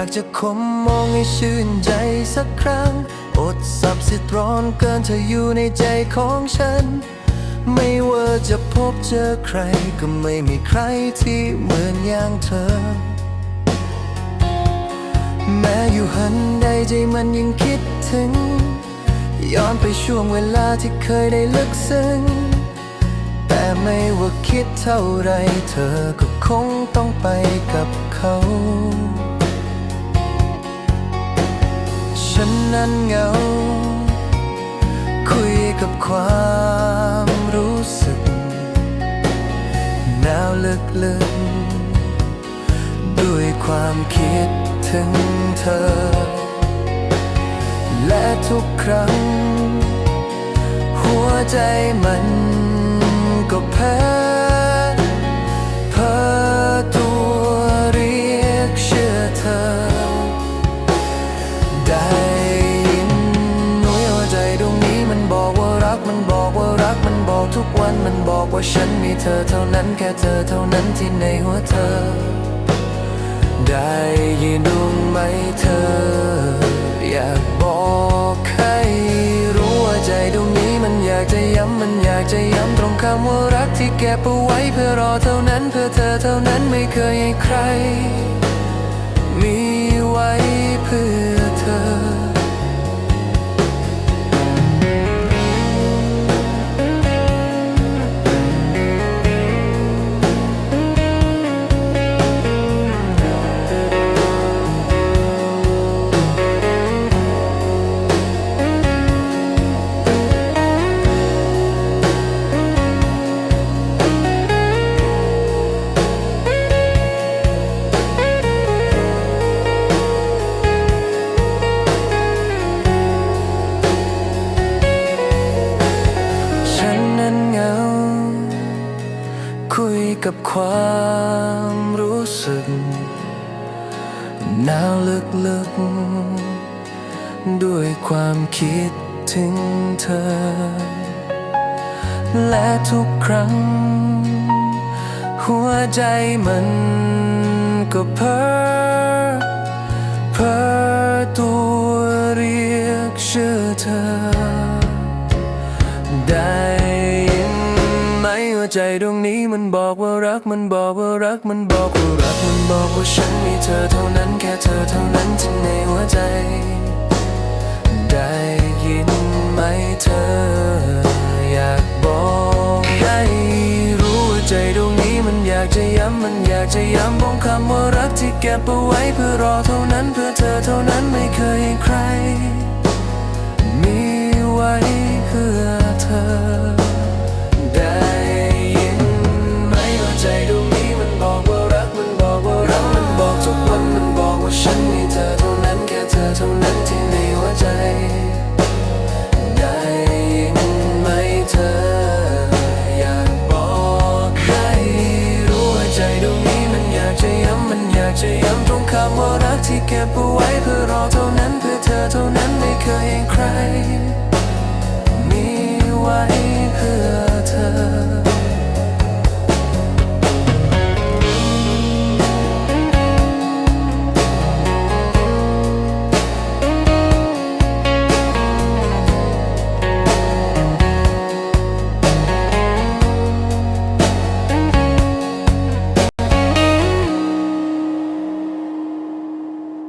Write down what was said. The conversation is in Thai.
อยากจะคมมองให้ชื่นใจสักครั้ง อดสับสิตร้อนเกินเธออยู่ในใจของฉัน ไม่ว่าจะพบเจอใครก็ไม่มีใครที่เหมือนอย่างเธอ แม้อยู่หันใดใจมันยังคิดถึง ย้อนไปช่วงเวลาที่เคยได้ลึกซึ้ง แต่ไม่ว่าคิดเท่าไรเธอก็คงต้องไปกับเขา ฉันนั้นเหงา คุยกับความรู้สึกหนาวลึกๆด้วยความคิดถึงเธอ และทุกครั้ง หัวใจมันก็แพ้ ทุกวันมันบอกว่าฉันมีเธอเท่านั้นแค่เธอเท่านั้นที่ในหัวเธอ ได้ยินดวงไหมเธอ อยากบอกให้รู้ว่าใจดวงนี้มันอยากจะย้ำมันอยากจะย้ำตรงคำว่ารักที่เก็บเอาไว้เพื่อรอเท่านั้นเพื่อเธอเท่านั้นไม่เคยให้ใคร กับความรู้สึกหนาวลึกๆ ด้วยความคิดถึงเธอ และทุกครั้ง หัวใจมันก็เพ้อเพ้อตัวเรียกชื่อเธอได้ ว่าใจดวงนี้มันบอกว่ารักมันบอกว่ารักมันบอกว่ารักมันบอกว่าฉันมีเธอเท่านั้นแค่เธอเท่านั้นที่ในหัวใจ ได้ยินไหมเธอ อยากบอกให้รู้ว่าใจดวงนี้มันอยากจะย้ำมันอยากจะย้ำบงคำว่ารักที่เก็บเอาไว้เพื่อรอเท่านั้นเพื่อเธอเท่านั้นไม่เคยให้ใครากจะย้ำตรงคำว่ารักที่เก็บเอาไว้เพื่อรอเท่านั้นเพื่อเธอเท่านั้นไม่เคยให้ใคร